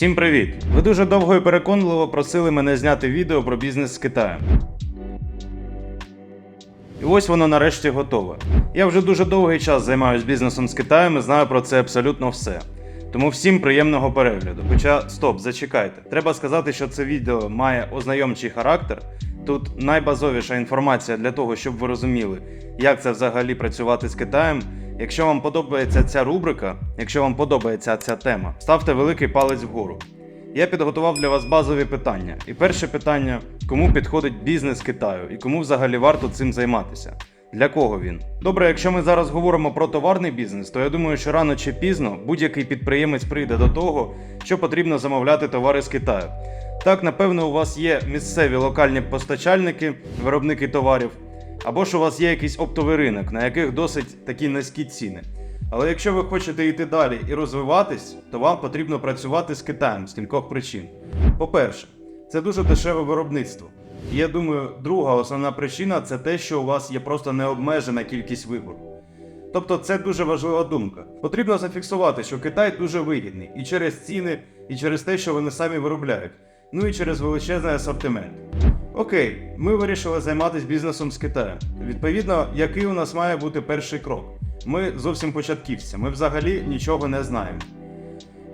Всім привіт! Ви дуже довго і переконливо просили мене зняти відео про бізнес з Китаєм. І ось воно нарешті готове. Я вже дуже довгий час займаюся бізнесом з Китаєм і знаю про це абсолютно все. Тому всім приємного перегляду. Хоча стоп, зачекайте. Треба сказати, що це відео має ознайомчий характер. Тут найбазовіша інформація для того, щоб ви розуміли, як це взагалі працювати з Китаєм. Якщо вам подобається ця рубрика, якщо вам подобається ця тема, ставте великий палець вгору. Я підготував для вас базові питання. І перше питання: кому підходить бізнес Китаю і кому взагалі варто цим займатися? Для кого він? Добре, якщо ми зараз говоримо про товарний бізнес, то я думаю, що рано чи пізно будь-який підприємець прийде до того, що потрібно замовляти товари з Китаю. Так, напевно, у вас є місцеві локальні постачальники, виробники товарів, або ж у вас є якийсь оптовий ринок, на яких досить такі низькі ціни. Але якщо ви хочете йти далі і розвиватись, то вам потрібно працювати з Китаєм з кількох причин. По-перше, це дуже дешеве виробництво. І я думаю, друга основна причина це те, що у вас є просто необмежена кількість вибору. Тобто це дуже важлива думка. Потрібно зафіксувати, що Китай дуже вигідний і через ціни, і через те, що вони самі виробляють, ну і через величезний асортимент. Окей, ми вирішили займатися бізнесом з Китаєм. Відповідно, який у нас має бути перший крок? Ми зовсім початківці, ми взагалі нічого не знаємо.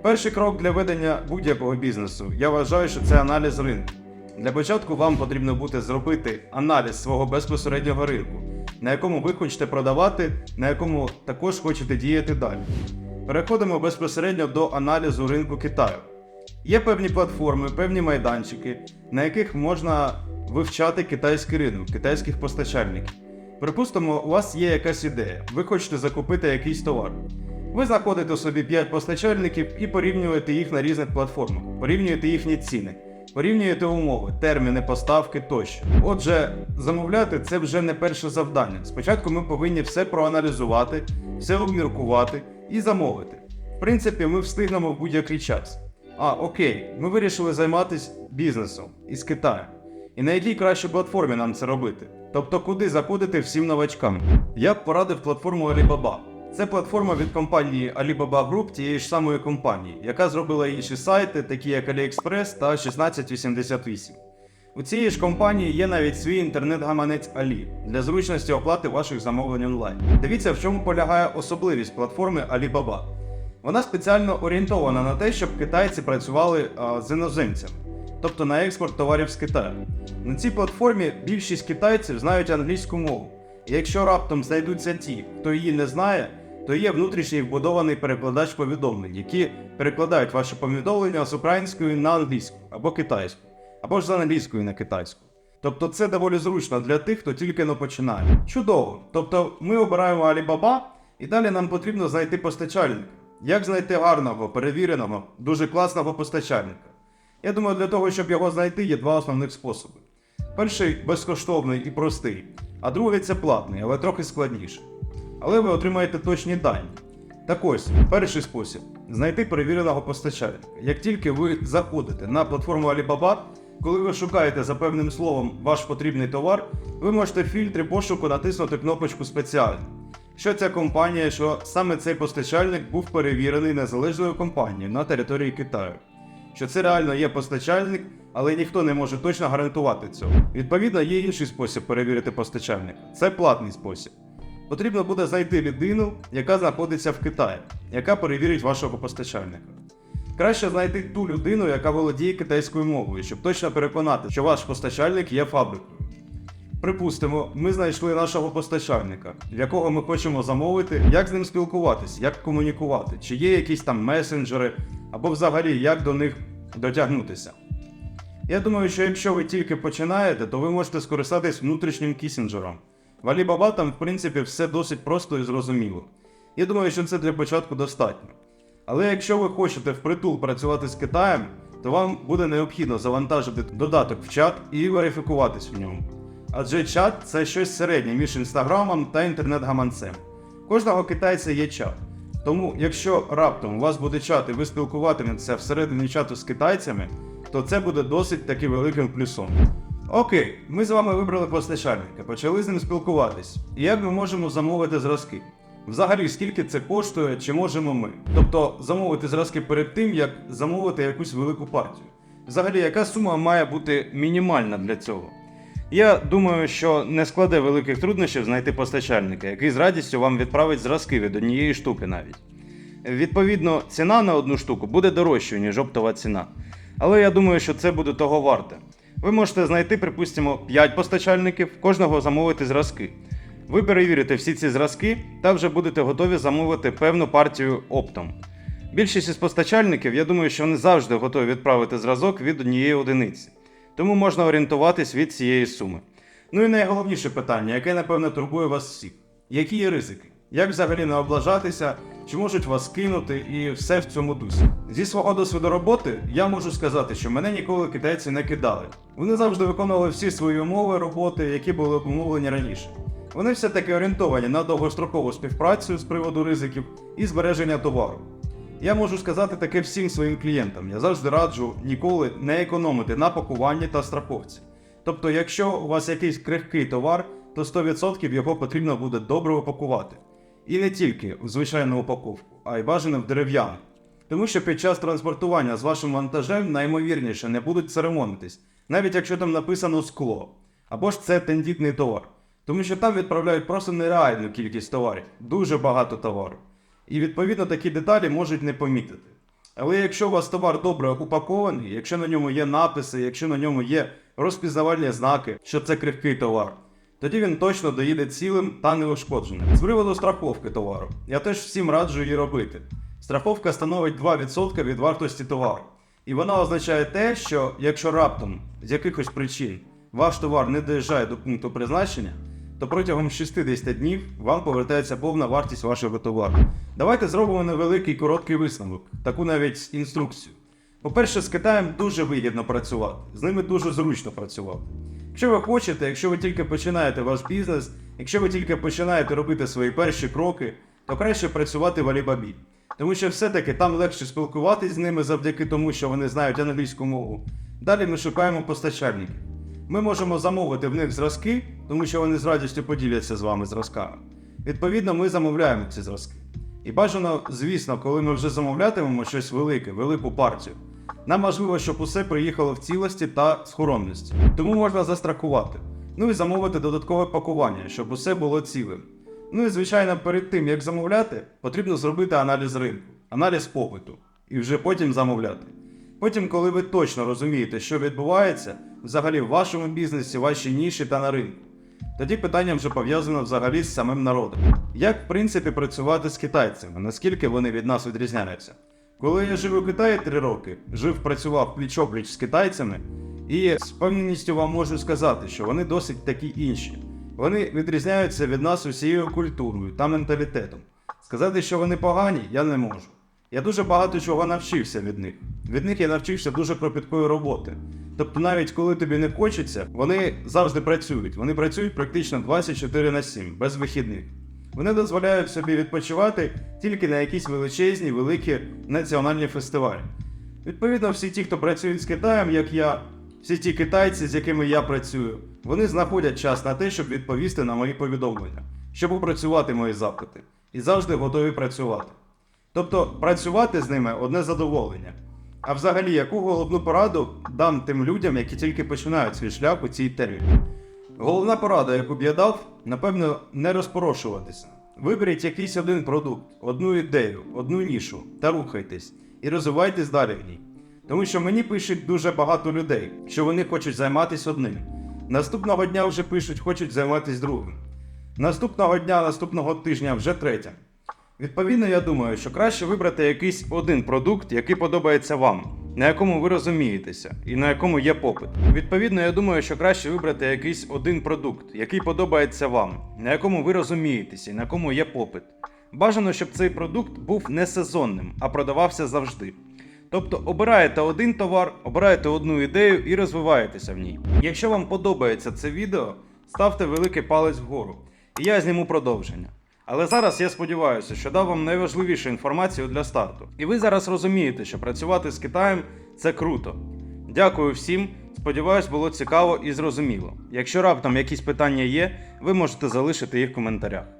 Перший крок для ведення будь-якого бізнесу, я вважаю, що це аналіз ринку. Для початку вам потрібно буде зробити аналіз свого безпосереднього ринку, на якому ви хочете продавати, на якому також хочете діяти далі. Переходимо безпосередньо до аналізу ринку Китаю. Є певні платформи, певні майданчики, на яких можна вивчати китайський ринок, китайських постачальників. Припустимо, у вас є якась ідея, ви хочете закупити якийсь товар. Ви знаходите собі 5 постачальників і порівнюєте їх на різних платформах, порівнюєте їхні ціни, порівнюєте умови, терміни поставки тощо. Отже, замовляти це вже не перше завдання. Спочатку ми повинні все проаналізувати, все обміркувати і замовити. В принципі, ми встигнемо в будь-який час. А, окей, ми вирішили займатися бізнесом із Китаю. І на якій кращій платформі нам це робити? Тобто, куди заходити всім новачкам? Я б порадив платформу Alibaba. Це платформа від компанії Alibaba Group, тієї ж самої компанії, яка зробила інші сайти, такі як AliExpress та 1688. У цієї ж компанії є навіть свій інтернет-гаманець Ali для зручності оплати ваших замовлень онлайн. Дивіться, в чому полягає особливість платформи Alibaba. Вона спеціально орієнтована на те, щоб китайці працювали а, з іноземцями, тобто на експорт товарів з Китаю. На цій платформі більшість китайців знають англійську мову. І якщо раптом знайдуться ті, хто її не знає, то є внутрішній вбудований перекладач повідомлень, які перекладають ваше повідомлення з української на англійську або китайську, або ж з англійської на китайську. Тобто це доволі зручно для тих, хто тільки но починає. Чудово. Тобто ми обираємо Alibaba, і далі нам потрібно знайти постачальника. Як знайти гарного, перевіреного, дуже класного постачальника? Я думаю, для того, щоб його знайти, є два основних способи. Перший безкоштовний і простий, а другий це платний, але трохи складніше. Але ви отримаєте точні дані. Так ось, перший спосіб знайти перевіреного постачальника. Як тільки ви заходите на платформу Alibaba, коли ви шукаєте за певним словом ваш потрібний товар, ви можете в фільтрі пошуку натиснути кнопочку спеціально. Що ця компанія, що саме цей постачальник був перевірений незалежною компанією на території Китаю. Що це реально є постачальник, але ніхто не може точно гарантувати цього. Відповідно, є інший спосіб перевірити постачальника. Це платний спосіб. Потрібно буде знайти людину, яка знаходиться в Китаї, яка перевірить вашого постачальника. Краще знайти ту людину, яка володіє китайською мовою, щоб точно переконати, що ваш постачальник є фабрикою. Припустимо, ми знайшли нашого постачальника, в якого ми хочемо замовити, як з ним спілкуватись, як комунікувати, чи є якісь там месенджери, або взагалі як до них дотягнутися. Я думаю, що якщо ви тільки починаєте, то ви можете скористатись внутрішнім кісінджером. В Alibaba там, в принципі, все досить просто і зрозуміло. Я думаю, що це для початку достатньо. Але якщо ви хочете впритул працювати з Китаєм, то вам буде необхідно завантажити додаток в чат і верифікуватись в ньому. Адже чат це щось середнє між інстаграмом та інтернет-гаманцем. Кожного китайця є чат. Тому, якщо раптом у вас буде чат і ви спілкуватиметеся всередині чату з китайцями, то це буде досить таки великим плюсом. Окей, ми з вами вибрали постачальника, почали з ним спілкуватись. І як ми можемо замовити зразки? Взагалі, скільки це коштує, чи можемо ми? Тобто замовити зразки перед тим, як замовити якусь велику партію. Взагалі, яка сума має бути мінімальна для цього? Я думаю, що не складе великих труднощів знайти постачальника, який з радістю вам відправить зразки від однієї штуки навіть. Відповідно, ціна на одну штуку буде дорожчою, ніж оптова ціна. Але я думаю, що це буде того варте. Ви можете знайти, припустимо, 5 постачальників, кожного замовити зразки. Ви перевірите всі ці зразки та вже будете готові замовити певну партію оптом. Більшість із постачальників, я думаю, що вони завжди готові відправити зразок від однієї одиниці. Тому можна орієнтуватись від цієї суми. Ну і найголовніше питання, яке напевно турбує вас всіх: які є ризики? Як взагалі не облажатися, чи можуть вас кинути і все в цьому дусі? Зі свого досвіду роботи я можу сказати, що мене ніколи китайці не кидали. Вони завжди виконували всі свої умови роботи, які були умовлені раніше. Вони все-таки орієнтовані на довгострокову співпрацю з приводу ризиків і збереження товару. Я можу сказати таке всім своїм клієнтам. Я завжди раджу ніколи не економити на пакуванні та страховці. Тобто, якщо у вас якийсь крихкий товар, то 100% його потрібно буде добре упакувати. І не тільки в звичайну упаковку, а й бажано в дерев'яну. Тому що під час транспортування з вашим вантажем наймовірніше не будуть церемонитись, навіть якщо там написано скло. Або ж це тендітний товар. Тому що там відправляють просто нереальну кількість товарів, дуже багато товару. І відповідно такі деталі можуть не помітити. Але якщо у вас товар добре упакований, якщо на ньому є написи, якщо на ньому є розпізнавальні знаки, що це крихкий товар, тоді він точно доїде цілим та неушкодженим. З приводу страховки товару, я теж всім раджу її робити. Страховка становить 2% від вартості товару. І вона означає те, що якщо раптом з якихось причин ваш товар не доїжджає до пункту призначення, то протягом 60 днів вам повертається повна вартість вашого товару. Давайте зробимо невеликий короткий висновок, таку навіть інструкцію. По-перше, з Китаєм дуже вигідно працювати, з ними дуже зручно працювати. Якщо ви хочете, якщо ви тільки починаєте ваш бізнес, якщо ви тільки починаєте робити свої перші кроки, то краще працювати в Alibaba. Тому що все-таки там легше спілкуватись з ними завдяки тому, що вони знають англійську мову. Далі ми шукаємо постачальників. Ми можемо замовити в них зразки, тому що вони з радістю поділяться з вами зразками. Відповідно, ми замовляємо ці зразки. І бажано, звісно, коли ми вже замовлятимемо щось велике, велику партію. Нам важливо, щоб усе приїхало в цілості та схоронності. Тому можна застрахувати. Ну і замовити додаткове пакування, щоб усе було цілим. Ну і звичайно, перед тим як замовляти, потрібно зробити аналіз ринку, аналіз попиту, і вже потім замовляти. Потім, коли ви точно розумієте, що відбувається взагалі в вашому бізнесі, вашій ніші та на ринку, тоді питання вже пов'язано взагалі з самим народом. Як, в принципі, працювати з китайцями, наскільки вони від нас відрізняються? Коли я жив у Китаї три роки, жив, працював пліч-опліч з китайцями, і з певністю вам можу сказати, що вони досить такі інші. Вони відрізняються від нас усією культурою та менталітетом. Сказати, що вони погані, я не можу. Я дуже багато чого навчився від них. Від них я навчився дуже кропіткої роботи. Тобто, навіть коли тобі не хочеться, вони завжди працюють. Вони працюють практично 24 на 7, без вихідних. Вони дозволяють собі відпочивати тільки на якісь величезні, великі національні фестивалі. Відповідно, всі ті, хто працюють з Китаєм, як я, всі ті китайці, з якими я працюю, вони знаходять час на те, щоб відповісти на мої повідомлення, щоб опрацювати мої запити, і завжди готові працювати. Тобто працювати з ними одне задоволення. А взагалі, яку головну пораду дам тим людям, які тільки починають свій шлях у цій темі? Головна порада, яку б я дав, напевно, не розпорошуватися. Виберіть якийсь один продукт, одну ідею, одну нішу та рухайтесь і розвивайтесь далі в ній. Тому що мені пишуть дуже багато людей, що вони хочуть займатися одним. Наступного дня вже пишуть, хочуть займатися другим. Наступного дня, наступного тижня вже третя. Відповідно, я думаю, що краще вибрати якийсь один продукт, який подобається вам, на якому ви розумієтеся і на якому є попит. Відповідно, я думаю, що краще вибрати якийсь один продукт, який подобається вам, на якому ви розумієтеся і на якому є попит. Бажано, щоб цей продукт був не сезонним, а продавався завжди. Тобто обираєте один товар, обираєте одну ідею і розвиваєтеся в ній. Якщо вам подобається це відео, ставте великий палець вгору, і я зніму продовження. Але зараз я сподіваюся, що дав вам найважливішу інформацію для старту. І ви зараз розумієте, що працювати з Китаєм це круто. Дякую всім. Сподіваюсь, було цікаво і зрозуміло. Якщо раптом якісь питання є, ви можете залишити їх в коментарях.